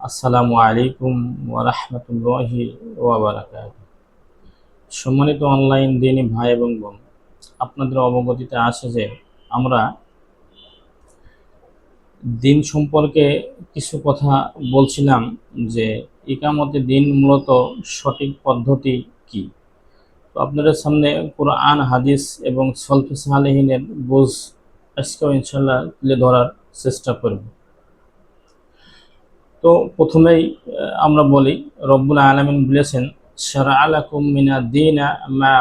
আসসালামু আলাইকুম ওরহমতুল্লাহি ওয়াবারাকাত সম্মানিত অনলাইন দিনী ভাই এবং বোন, আপনাদের অবগতিতে আছে যে আমরা দিন সম্পর্কে কিছু কথা বলছিলাম যে ইকামতে দিন মূলত সঠিক পদ্ধতি কি? তো আপনাদের সামনে কোরআন, হাদিস এবং সলফে সালেহিনের বোঝ আজকেও ইনশাল্লাহ তুলে ধরার চেষ্টা করব। তো প্রথমেই আমরা বলি, রব্বুল আলমিন বলেছেন দিনা মা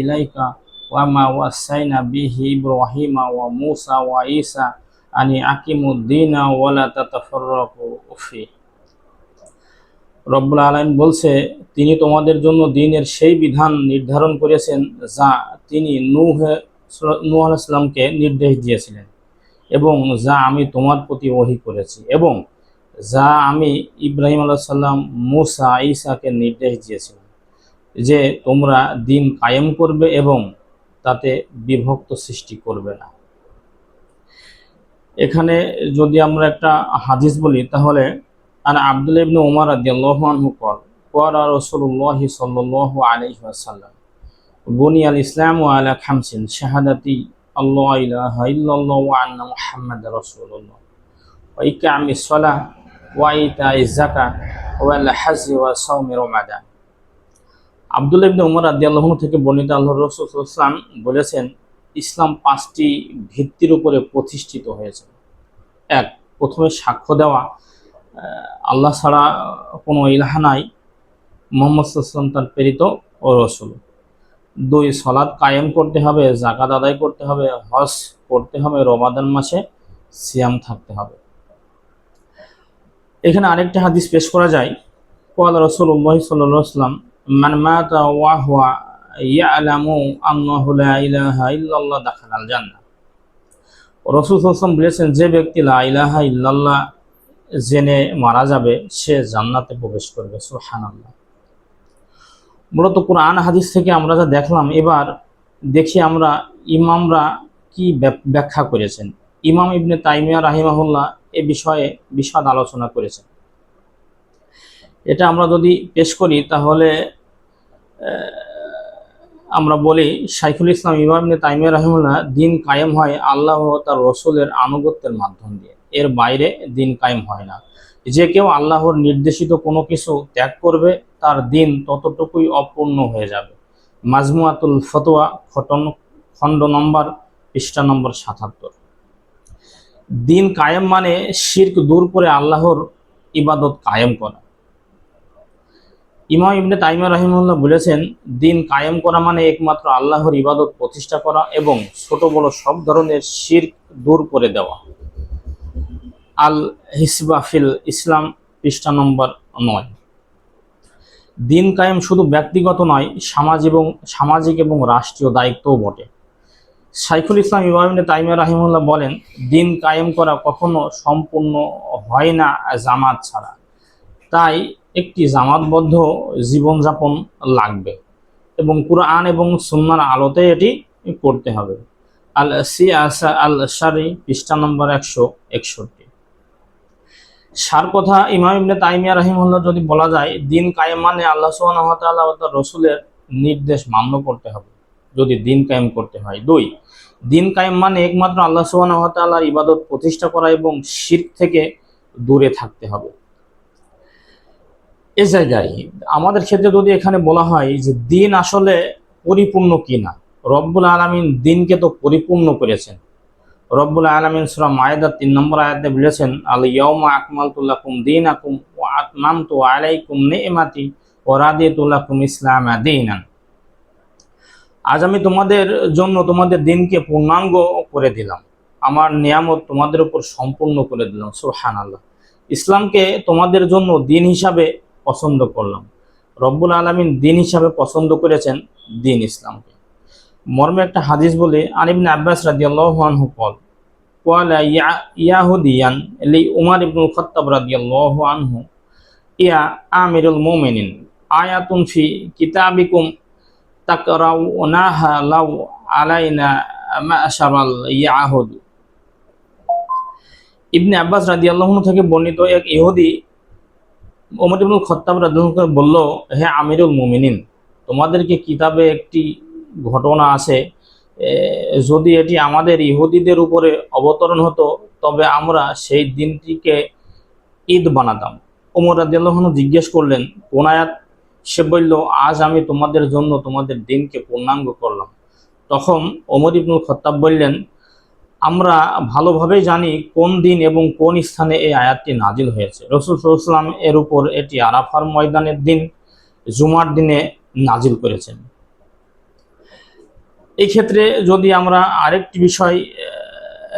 ইলাইকা ওয়া মা বিহি ওয়া মূসা ওয়া আনি ওয়ালা রব্বুল আলামিন বলছে, তিনি তোমাদের জন্য দিনের সেই বিধান নির্ধারণ করেছেন যা তিনি নূহ নূহ আলাইহিস সালামকে নির্দেশ দিয়েছিলেন। এবং যা আমি তোমার প্রতি ওহি করেছি এবং যা আমি ইব্রাহিম আল্লাহ সাল্লাম মুসা ঈসাকে নির্দেশ দিয়েছিলাম যে তোমরা দিন কায়েম করবে এবং তাতে বিভক্ত সৃষ্টি করবে না। এখানে যদি আমরা একটা হাদিস বলি, তাহলে আর আব্দুল ইবনে উমার রাদিয়াল্লাহু কর কর আর রসুল্লাহ সাল্লাহ আলহিহাসাল্লাম বনি আল ইসলাম ও আলা খামসিন শাহাদাতি আল্লাহ ইলাহা ইল্লাল্লাহ ওয়া আন্না মুহাম্মাদার রাসূলুল্লাহ। ওয়া ইকামিস সালাহ ওয়া ইতাইজ যাকাত ওয়া আল হজ ওয়া সাওমি রমাদান। আব্দুল ইবনে উমর রাদিয়াল্লাহু থেকে বর্ণিত আল্লাহ রাসূল সাল্লাল্লাহু বলেছেন, ইসলাম পাঁচটি ভিত্তির উপরে প্রতিষ্ঠিত হয়েছে। এক, প্রথমে সাক্ষ্য দেওয়া আল্লাহ ছাড়া কোনো ইলাহা নাই। মোহাম্মদ তার প্রেরিত ও রসুল। দুই সলাদ কায়েম করতে হবে জাকাত আদায় করতে হবে, হজ করতে হবে, রমাদান মাসে সিয়াম থাকতে হবে। এখানে আরেকটা হাদিস পেশ করা যায়। কোয়াল রসুল্লাহ সাল্লাম ওয়া বলেছেন, যে ব্যক্তি জেনে মারা যাবে, সে জান্নাতে প্রবেশ করবে, সুবহানাল্লাহ। মূলত কোরআন হাদিস থেকে আমরা যা দেখলাম, এবার দেখি আমরা ইমামরা কি ব্যাখ্যা করেছেন। ইমাম ইবনে তাইমিয়া রাহিমাহুল্লাহ এ বিষয়ে বিশদ আলোচনা করেছেন। এটা আমরা যদি পেশ করি, তাহলে আমরা বলি, শাইখুল ইসলাম ইমাম ইবনে তাইমিয়া রাহিমুল্লাহ দিন কায়েম হয় আল্লাহ ও তার রসুলের আনুগত্যের মাধ্যম দিয়ে। এর বাইরে দিন কায়েম হয় না। যে কেউ আল্লাহর নির্দেশিত কোনো কিছু ত্যাগ করবে তার দিন ততটুকুই অপূর্ণ হয়ে যাবে। মাজমুয়াতুল ফতোয়া খটন খণ্ড নম্বর, পৃষ্ঠা নম্বর সাতাত্তর। দিন কায়েম মানে শির্ক দূর করে আল্লাহর ইবাদত কায়েম করা। ইমাম ইবনে তাইমা রাহিমুল্লাহ বলেছেন, দিন কায়েম করা মানে একমাত্র আল্লাহর ইবাদত প্রতিষ্ঠা করা এবং ছোট বড় সব ধরনের শির্ক দূর করে দেওয়া। আল হিসবাফিল ইসলাম, পৃষ্ঠা নম্বর নয়। দিন কায়েম শুধু ব্যক্তিগত নয়, সমাজ এবং সামাজিক এবং রাষ্ট্রীয় দায়িত্বও বটে। সাইফুল ইসলাম ইমামিনে তাইমিয়া রাহিমুল্লাহ বলেন, দিন কায়েম করা কখনো সম্পূর্ণ হয় না জামাত ছাড়া। তাই একটি জামাতবদ্ধ জীবনযাপন লাগবে এবং কুরআন এবং সুন্নার আলোতে এটি করতে হবে। আল সিয়াসা আল শারি পৃষ্ঠা নম্বর একশো একষট্টি। সার কথা ইমাম ইবনে তাইমিয়া রাহিমুল্লাহ যদি বলা যায়, দিন কায়েম মানে আল্লাহ তাআলা রসুলের নির্দেশ মান্য করতে হবে, যদি দিন কায়েম করতে হয়। দুই, দিন কায়েম মানে একমাত্র আল্লাহ তাআলার ইবাদত প্রতিষ্ঠা করা এবং শিরক থেকে দূরে থাকতে হবে। এ জায়গায় আমাদের ক্ষেত্রে যদি এখানে বলা হয় যে দিন আসলে পরিপূর্ণ কিনা, রব্বুল আলামিন দিনকে তো পরিপূর্ণ করেছেন। রব্বুল আলামিন সূরা মায়েদা তিন নম্বর আয়াতে বলেছেন, আল ইয়াউমা আকমালতু লাকুম দীনাকুম ওয়া আতমামতু আলাইকুম নি'মাতি ওয়া রাদিতু লাকুম ইসলাম দীনান। আজ আমি তোমাদের জন্য তোমাদের দিনকে পূর্ণাঙ্গ করে দিলাম। আমার নিয়ামত তোমাদের উপর সম্পূর্ণ করে দিলাম সুরহান আল্লাহ ইসলামকে তোমাদের জন্য দিন হিসাবে পছন্দ করলাম। রব্বুল আলামিন দিন হিসাবে পছন্দ করেছেন দিন ইসলামকে। মর্মে একটা হাদিস বলে আনিবিন আব্বাস রাজি আল্লাহু কল কোয়ালা ইয়াহুদিয়ান লি উমার ইবনুল খত্তাব রাজি আল্লাহু আনহু, ইয়া আমিরুল মোমেনিন, আয়াতুন ফি কিতাবিকুম তাকরাউনাহা লাউ আলাইনা মাশারাল ইয়াহুদ। ইবনে আব্বাস রাজি আল্লাহ থেকে বর্ণিত এক ইহুদি ওমর ইবনুল খত্তাব রাজি বলল, হে আমিরুল মোমিনিন, তোমাদেরকে কিতাবে একটি ঘটনা আছে যদি এটি আমাদের ইহুদিদের উপরে অবতরণ হতো, তবে আমরা সেই দিনটিকে ঈদ বানাতাম। ওমর রাদিয়াল্লাহু জিজ্ঞেস করলেন, কোন আয়াত? সে বলল, আজ আমি তোমাদের জন্য তোমাদের দিনকে পূর্ণাঙ্গ করলাম। তখন ওমর ইবনুল খত্তাব বললেন, আমরা ভালোভাবেই জানি কোন দিন এবং কোন স্থানে এই আয়াতটি নাজিল হয়েছে। রসুল সাল্লাম এর উপর এটি আরাফার ময়দানের দিন, জুমার দিনে নাজিল করেছেন। এই ক্ষেত্রে যদি আমরা আরেকটি বিষয়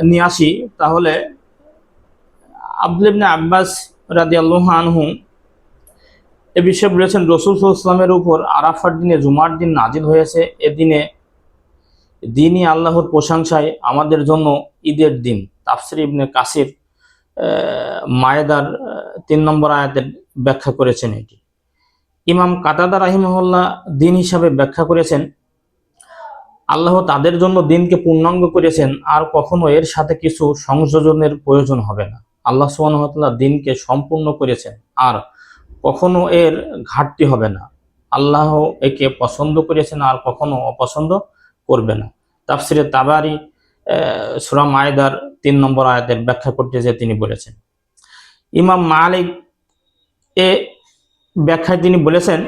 নিয়ে আসি, তাহলে আব্দুল ইবনে আব্বাস রাদিয়াল্লাহু আনহু এ বিষয়ে বলেছেন, রসুল ইসলামের উপর আরাফার দিনে জুমার দিন নাজিল হয়েছে। এদিনে দিনই আল্লাহর প্রশংসায় আমাদের জন্য ঈদের দিন। তাফসির ইবনে কাসির মায়েদার তিন নম্বর আয়াতের ব্যাখ্যা করেছেন এটি। ইমাম কাতাদা রাহিমহল্লা দিন হিসাবে ব্যাখ্যা করেছেন আল্লাহ তাদের জন্য দিনকে পূর্ণাঙ্গ করেছেন, আর কখনো এর সাথে কিছু সংযোজনের প্রয়োজন হবে না। আল্লাহ সুবহানাহু দিনকে সম্পূর্ণ করেছেন, আর কখনো এর ঘাটতি হবে না। আল্লাহ একে পছন্দ করেছেন, আর কখনো অপছন্দ করবে না। তাফসিরে তাবারি সুরা মায়েদার তিন নম্বর আয়াতের ব্যাখ্যা করতে যে তিনি বলেছেন। ইমাম মালিক এ ব্যাখ্যায় তিনি বলেছেন,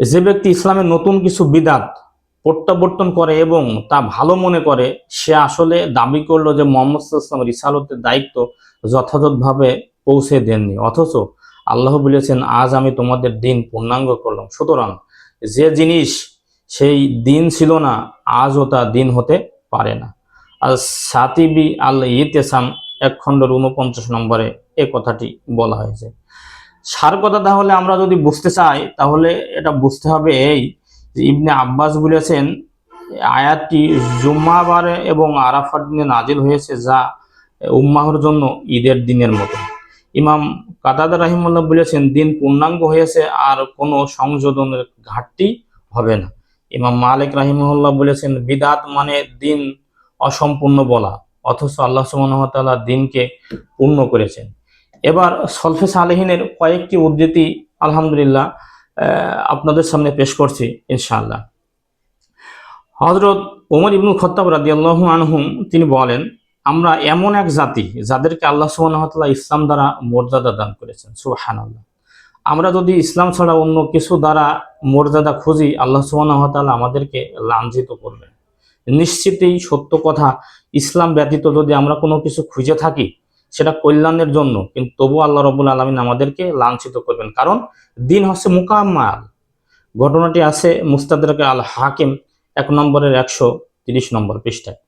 যে ব্যক্তি ইসলামের নতুন কিছু বিদাত প্রত্যাবর্তন করে এবং তা ভালো মনে করে, সে আসলে দাবি করল যে মোহাম্মদ ইসলাম রিসালতের দায়িত্ব যথাযথভাবে পৌঁছে দেননি। অথচ আল্লাহ বলেছেন, আজ আমি তোমাদের দিন পূর্ণাঙ্গ করলাম। সুতরাং যে জিনিস সেই দিন ছিল না, আজও তা দিন হতে পারে না। আর সাতিবি আল ইতেসাম এক খণ্ডের উনপঞ্চাশ নম্বরে এ কথাটি বলা হয়েছে। সার কথা তাহলে আমরা যদি বুঝতে চাই, তাহলে এটা বুঝতে হবে এই ইবনে আব্বাস বলেছেন, আয়াতটি জুম্মাবারে এবং আরাফার দিনে নাজিল হয়েছে যা উম্মাহর জন্য ঈদের দিনের মতো। ইমাম কাতাদা রাহিমুল্লাহ বলেছেন, দিন পূর্ণাঙ্গ হয়েছে আর কোনো সংযোজনের ঘাটতি হবে না। ইমাম মালিক রাহিমুল্লাহ বলেছেন, বিদাত মানে দিন অসম্পূর্ণ বলা, অথচ আল্লাহ সুবাহতাল্লাহ দিনকে পূর্ণ করেছেন। এবার সলফে সালেহিনের কয়েকটি উদ্ধৃতি, আলহামদুলিল্লাহ আপনাদের সামনে পেশ করছি, ইনশাআল্লাহ। হজরত ওমর ইবনুল খত্তাব রাদিয়াল্লাহু আনহুম, তিনি বলেন, আমরা এমন এক জাতি যাদেরকে আল্লাহ সুবহানাহু ইসলাম দ্বারা মর্যাদা দান করেছেন। সুবহানাল্লাহ। আমরা যদি ইসলাম ছাড়া অন্য কিছু দ্বারা মর্যাদা খুঁজি, আল্লাহ সুবহানাহু আমাদেরকে লাঞ্ছিত করবেন। নিশ্চিতই সত্য কথা, ইসলাম ব্যতীত যদি আমরা কোনো কিছু খুঁজে থাকি সেটা কল্যাণের জন্য, কিন্তু তবু আল্লাহ রবুল আলমিন আমাদেরকে লাঞ্ছিত করবেন। কারণ দিন হচ্ছে মোকাম্মাল। ঘটনাটি আছে মুস্তাদরাকে আল হাকিম, এক নম্বরের একশো তিরিশ নম্বর পৃষ্ঠায়।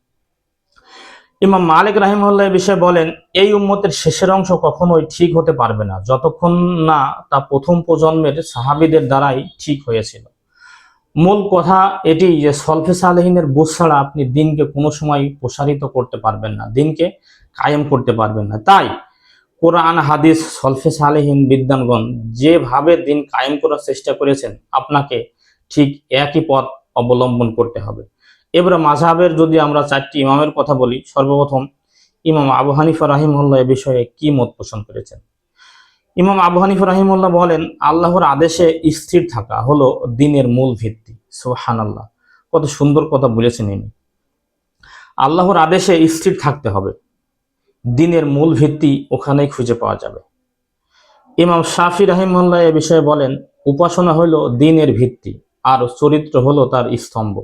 ইমাম মালিক রাহিমুল্লাহ বিষয়ে বলেন, এই উম্মতের শেষের অংশ কখনোই ঠিক হতে পারবে না, যতক্ষণ না তা প্রথম প্রজন্মের সাহাবিদের দ্বারাই ঠিক হয়েছিল। মূল কথা এটি যে সলফে সালেহিনের বুঝ ছাড়া আপনি দিনকে কোনো সময় প্রসারিত করতে পারবেন না। দিনকে কায়েম করতে পারবেন না। তাই কোরআন, হাদিস, সলফে সালেহীন বিদ্যানগণ যেভাবে দিন কায়েম করার চেষ্টা করেছেন, আপনাকে ঠিক একই পথ অবলম্বন করতে হবে। এবারে মাঝহাবের যদি আমরা চারটি ইমামের কথা বলি, সর্বপ্রথম ইমাম আবু হানিফা রাহিমুল্লাহ এ বিষয়ে কি মত পোষণ করেছেন? ইমাম আবু হানিফা রাহিমুল্লাহ বলেন, আল্লাহর আদেশে স্থির থাকা হলো দিনের মূল ভিত্তি। সুহান আল্লাহ কত সুন্দর কথা বলেছেন ইনি। আল্লাহর আদেশে স্থির থাকতে হবে। দিনের মূল ভিত্তি ওখানেই খুঁজে পাওয়া যাবে। ইমাম শাফি রাহিমুল্লাহ এ বিষয়ে বলেন, উপাসনা হলো দিনের ভিত্তি, আর চরিত্র হলো তার স্তম্ভ।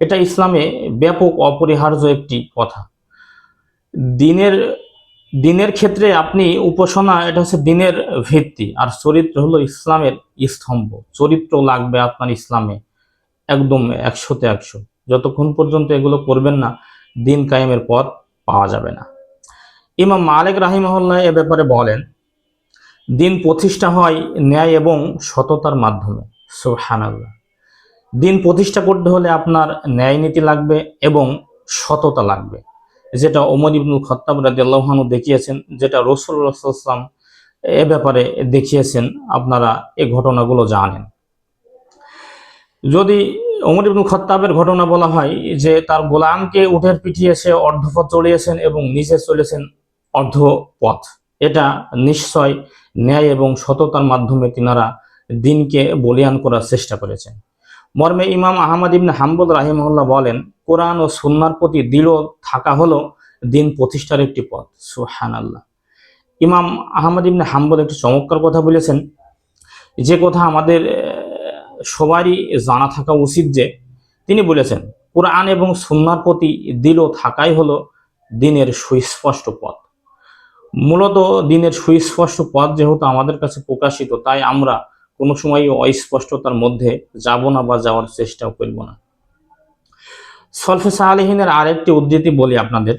এটা ইসলামে ব্যাপক অপরিহার্য একটি কথা। দিনের দিনের ক্ষেত্রে আপনি উপাসনা, এটা হচ্ছে দিনের ভিত্তি, আর চরিত্র হলো ইসলামের স্তম্ভ। চরিত্র লাগবে আপনার ইসলামে একদম একশোতে একশো। যতক্ষণ পর্যন্ত এগুলো করবেন না, দিন কায়েমের পথ পাওয়া যাবে না। ইমাম মালিক রাহিমহল্লা এ ব্যাপারে বলেন, দিন প্রতিষ্ঠা হয় ন্যায় এবং সততার মাধ্যমে, সুবহানাল্লাহ। দিন প্রতিষ্ঠা করতে হলে আপনার ন্যায় নীতি লাগবে এবং সততা লাগবে। যেটা ওমর ইবনুল খত্তাব রাদিয়াল্লাহু দেখিয়েছেন, যেটা রসুল রসুল্লাহাম এ ব্যাপারে দেখিয়েছেন, আপনারা এ ঘটনাগুলো জানেন। যদি ওমর ইবনুল খত্তাবের ঘটনা বলা হয় যে তার গোলামকে উঠের পিঠিয়ে সে অর্ধপথ চড়িয়েছেন এবং নিচে চলেছেন অর্ধপথ। এটা নিশ্চয় ন্যায় এবং সততার মাধ্যমে তিনারা দিনকে বলিয়ান করার চেষ্টা করেছেন। মর্মে ইমাম আহমদ ইবনে হাম্বদ রাহিমহল্লা বলেন, কোরআন ও সুন্নার প্রতি দৃঢ় থাকা হলো দিন প্রতিষ্ঠার একটি পথ। সুহান আল্লাহ ইমাম আহমদ ইবনে হাম্বদ একটি চমৎকার কথা বলেছেন, যে কথা আমাদের সবারই জানা থাকা উচিত যে, তিনি বলেছেন, কোরআন এবং সুন্নার প্রতি দৃঢ় থাকাই হলো দিনের সুস্পষ্ট পথ। মূলত দিনের সুস্পষ্ট পথ যেহেতু আমাদের কাছে প্রকাশিত, তাই আমরা কোনো সময় অস্পষ্টতার মধ্যে যাব না বা যাওয়ার চেষ্টাও করব না। সলফে সাহালিহিনের আরেকটি উদ্ধৃতি বলি আপনাদের।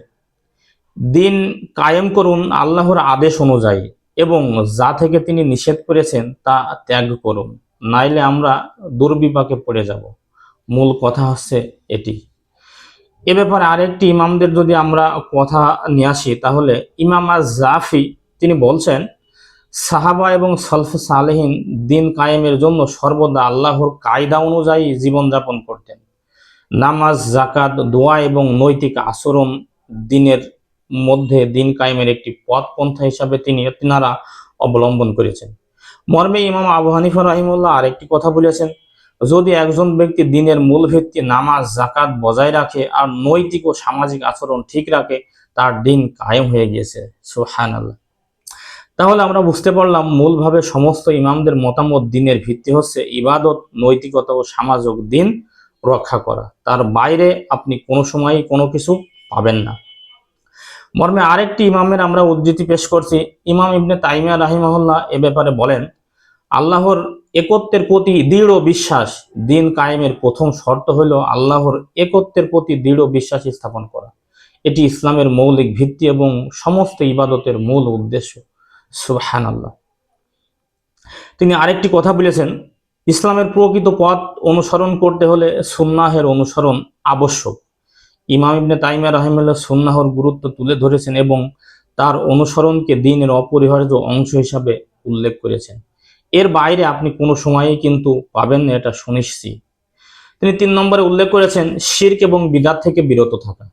দিন কায়েম করুন আল্লাহর আদেশ অনুযায়ী এবং যা থেকে তিনি নিষেধ করেছেন তা ত্যাগ করুন, নাইলে আমরা দুর্বিপাকে পড়ে যাব। মূল কথা হচ্ছে এটি। এ ব্যাপারে আরেকটি ইমামদের যদি আমরা কথা নিয়ে আসি, তাহলে ইমাম জাফি তিনি বলছেন, সাহাবা এবং সলফে সালেহীন দিন কায়েমের জন্য সর্বদা আল্লাহর কায়দা অনুযায়ী জীবনযাপন করতেন। নামাজ জাকাত দোয়া এবং নৈতিক আচরণ দিনের মধ্যে দিন কায়েমের একটি পথ পন্থা হিসাবে তিনি তিনারা অবলম্বন করেছেন। মর্মে ইমাম আবু হানিফা রাহিমুল্লাহ আরেকটি কথা বলেছেন যদি একজন ব্যক্তি দিনের মূল ভিত্তি নামাজ জাকাত বজায় রাখে আর নৈতিক ও সামাজিক আচরণ ঠিক রাখে, তার দিন কায়েম হয়ে গিয়েছে। সুহান তাহলে আমরা বুঝতে পারলাম মূলভাবে সমস্ত ইমামদের মতামত দিনের ভিত্তি হচ্ছে ইবাদত, নৈতিকতা ও সামাজিক দিন রক্ষা করা। তার বাইরে আপনি কোনো সময়ই কোনো কিছু পাবেন না। মর্মে আরেকটি ইমামের আমরা উদ্ধৃতি পেশ করছি। ইমাম ইবনে তাইমিয়া রাহিমাহুল্লাহ এ ব্যাপারে বলেন আল্লাহর একত্বের প্রতি দৃঢ় বিশ্বাস, দিন কায়েমের প্রথম শর্ত হল আল্লাহর একত্বের প্রতি দৃঢ় বিশ্বাস স্থাপন করা। এটি ইসলামের মৌলিক ভিত্তি এবং সমস্ত ইবাদতের মূল উদ্দেশ্য। সুবহান আল্লাহ তিনি আরেকটি কথা বলেছেন, ইসলামের প্রকৃত পথ অনুসরণ করতে হলে সুন্নাহের অনুসরণ আবশ্যক। ইমাম ইবনে তাইমিয়া রাহিমুল্লাহ সুন্নাহর গুরুত্ব তুলে ধরেছেন এবং তার অনুসরণকে দিনের অপরিহার্য অংশ হিসাবে উল্লেখ করেছেন। এর বাইরে আপনি কোনো সময়ই কিন্তু পাবেন না, এটা সুনিশ্চিত। তিনি তিন নম্বরে উল্লেখ করেছেন, শির্ক এবং বিদাত থেকে বিরত থাকা।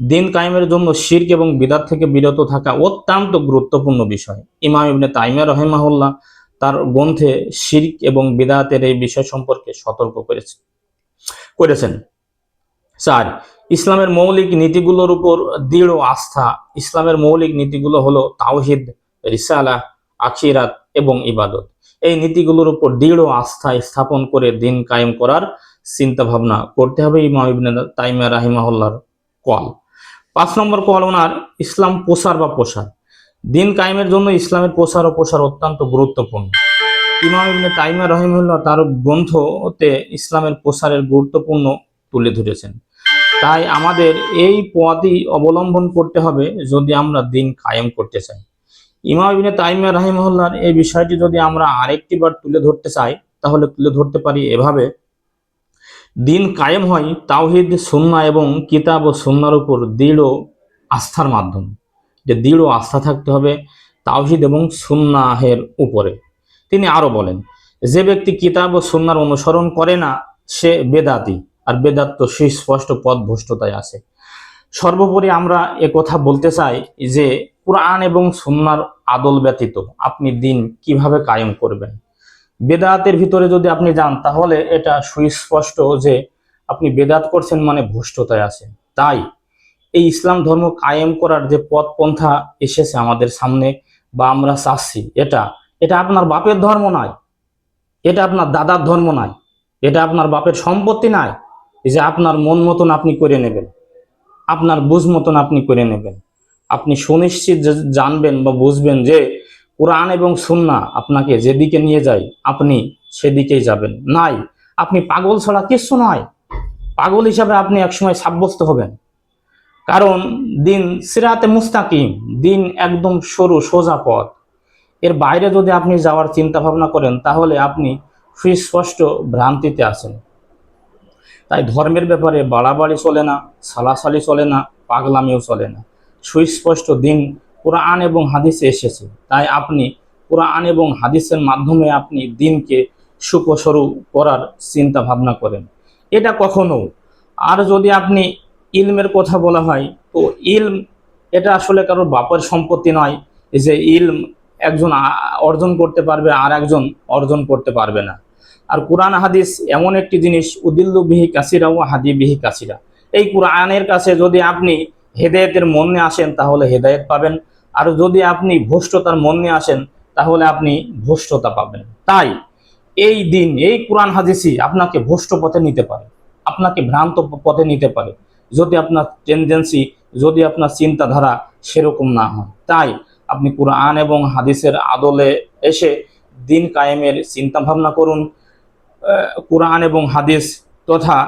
দিন কায়েমের জন্য শির্ক এবং বিদাত থেকে বিরত থাকা অত্যন্ত গুরুত্বপূর্ণ বিষয়। ইমাম ইবনে তাইমিয়া রহেমাহুল্লাহ তার গ্রন্থে শির্ক এবং বিদাতের এই বিষয় সম্পর্কে সতর্ক করেছে, করেছেন। চার, ইসলামের মৌলিক নীতিগুলোর উপর দৃঢ় আস্থা। ইসলামের মৌলিক নীতিগুলো হলো তাওহিদ, রিসালা, আখিরাত এবং ইবাদত। এই নীতিগুলোর উপর দৃঢ় আস্থা স্থাপন করে দিন কায়েম করার চিন্তা ভাবনা করতে হবে ইমাম ইবনে তাইমিয়া রাহিমাহুল্লাহর কল। পাঁচ নম্বর কল ওনার, ইসলাম প্রসার বা প্রসার। দিন কায়েমের জন্য ইসলামের প্রসার ও প্রসার অত্যন্ত গুরুত্বপূর্ণ। ইমাম ইবনে তাইমিয়া রহিমুল্লাহ তার গ্রন্থতে ইসলামের প্রসারের গুরুত্বপূর্ণ তুলে ধরেছেন। তাই আমাদের এই পথই অবলম্বন করতে হবে যদি আমরা দিন কায়েম করতে চাই। ইমাম ইবনে তাইমিয়া রাহিমহল্লার এই বিষয়টি যদি আমরা আরেকটি বার তুলে ধরতে চাই, তাহলে তুলে ধরতে পারি এভাবে। দিন কায়েম হয় তাওহিদ সুন্না এবং কিতাব ও সুন্নার উপর দৃঢ় আস্থার মাধ্যমে। যে দৃঢ় আস্থা থাকতে হবে তাওহিদ এবং সুন্নাহের উপরে। তিনি আরও বলেন, যে ব্যক্তি কিতাব ও সুন্নার অনুসরণ করে না, সে বেদাতি। আর বেদাত তো সুস্পষ্ট পথ ভ্রষ্টতায় আছে। সর্বোপরি আমরা কথা বলতে চাই যে কোরআন এবং সুন্নার আদল ব্যতীত আপনি দিন কীভাবে কায়েম করবেন? বেদাতের ভিতরে যদি আপনি যান, তাহলে এটা সুস্পষ্ট যে আপনি বেদাত করছেন মানে ভ্রষ্টতায় আছে তাই এই ইসলাম ধর্ম কায়েম করার যে পথ পন্থা এসেছে আমাদের সামনে বা আমরা চাচ্ছি, এটা এটা আপনার বাপের ধর্ম নয়, এটা আপনার দাদার ধর্ম নয়, এটা আপনার বাপের সম্পত্তি নয় যে আপনার মন মতন আপনি করে নেবেন, আপনার বুঝ মতন আপনি করে নেবেন। আপনি সুনিশ্চিত জানবেন বা বুঝবেন যে কোরআন এবং সুন্না আপনাকে যেদিকে নিয়ে যায়, আপনি সেদিকেই যাবেন। নাই, আপনি পাগল ছাড়া কিচ্ছু নয়। পাগল হিসাবে আপনি একসময় সাব্যস্ত হবেন। কারণ দিন সিরাতে মুস্তাকিম, দিন একদম সরু, সোজা পথ। এর বাইরে যদি আপনি যাওয়ার চিন্তা ভাবনা করেন, তাহলে আপনি সুস্পষ্ট ভ্রান্তিতে আছেন। তাই ধর্মের ব্যাপারে বাড়াবাড়ি চলে না, সালাসালি চলে না, পাগলামিও চলে না। সুস্পষ্ট দিন কোরআন এবং হাদিসে এসেছে। তাই আপনি কোরআন এবং হাদিসের মাধ্যমে আপনি দিনকে সুপ্রসরু করার চিন্তা ভাবনা করেন। এটা কখনো। আর যদি আপনি ইলমের কথা বলা হয়, তো ইলম এটা আসলে কারোর বাপের সম্পত্তি নয় যে ইলম একজন অর্জন করতে পারবে আর একজন অর্জন করতে পারবে না। আর কোরআন, হাদিস এমন একটি জিনিস, উদিল্লু বিহি কাসিরা ও হাদি বিহি কাসিরা। এই কোরআনের কাছে যদি আপনি হেদায়েতের মন নিয়ে আসেন, তাহলে হেদায়েত পাবেন। আর যদি আপনি ভ্রষ্টতার মন নিয়ে আসেন, তাহলে আপনি ভ্রষ্টতা পাবেন। তাই এই দিন, এই কোরআন হাদিসই আপনাকে ভ্রষ্ট পথে নিতে পারে, আপনাকে ভ্রান্ত পথে নিতে পারে। যদি আপনার টেন্ডেন্সি যদি আপনার চিন্তাধারা সেরকম না হয়। তাই আপনি কোরআন এবং হাদিসের আদলে এসে দিন কায়েমের চিন্তা ভাবনা করুন কোরআন এবং হাদিস তথা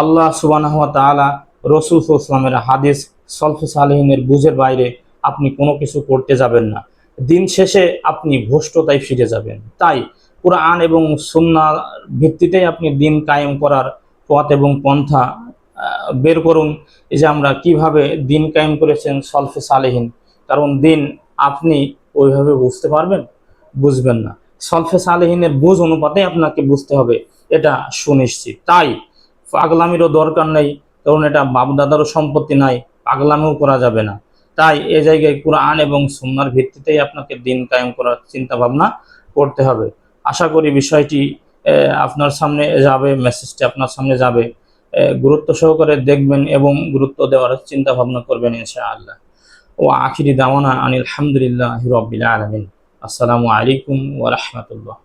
আল্লাহ সুবাহ তাআলা রসুল ইসলামের হাদিস সলফে সালেহিনের বুঝের বাইরে আপনি কোনো কিছু করতে যাবেন না। দিন শেষে আপনি ভ্রষ্টতায় ফিরে যাবেন। তাই কোরআন এবং সুন্নার ভিত্তিতেই আপনি দিন কায়েম করার পথ এবং পন্থা বের করুন। যে আমরা কীভাবে দিন কায়েম করেছেন সলফে সালেহীন, কারণ দিন আপনি ওইভাবে বুঝতে পারবেন, বুঝবেন না। সলফে সালেহিনের বুঝ অনুপাতে আপনাকে বুঝতে হবে, এটা সুনিশ্চিত। তাই পাগলামিরও দরকার নেই, কারণ এটা বাপদাদারও সম্পত্তি নাই পাগলামিও করা যাবে না। তাই এ জায়গায় কোরআন এবং সুন্নার ভিত্তিতেই আপনাকে দিন কায়েম করার চিন্তা ভাবনা করতে হবে। আশা করি বিষয়টি আপনার সামনে যাবে মেসেজটি আপনার সামনে যাবে। গুরুত্ব সহকারে দেখবেন এবং গুরুত্ব দেওয়ার চিন্তা ভাবনা করবেন ইনশাআল্লাহ। ও আখিরি দাওয়ানা আনিল হামদুলিল্লাহ রবিল আলমিন। আসসালামু আলাইকুম ওয়া রাহমাতুল্লাহ।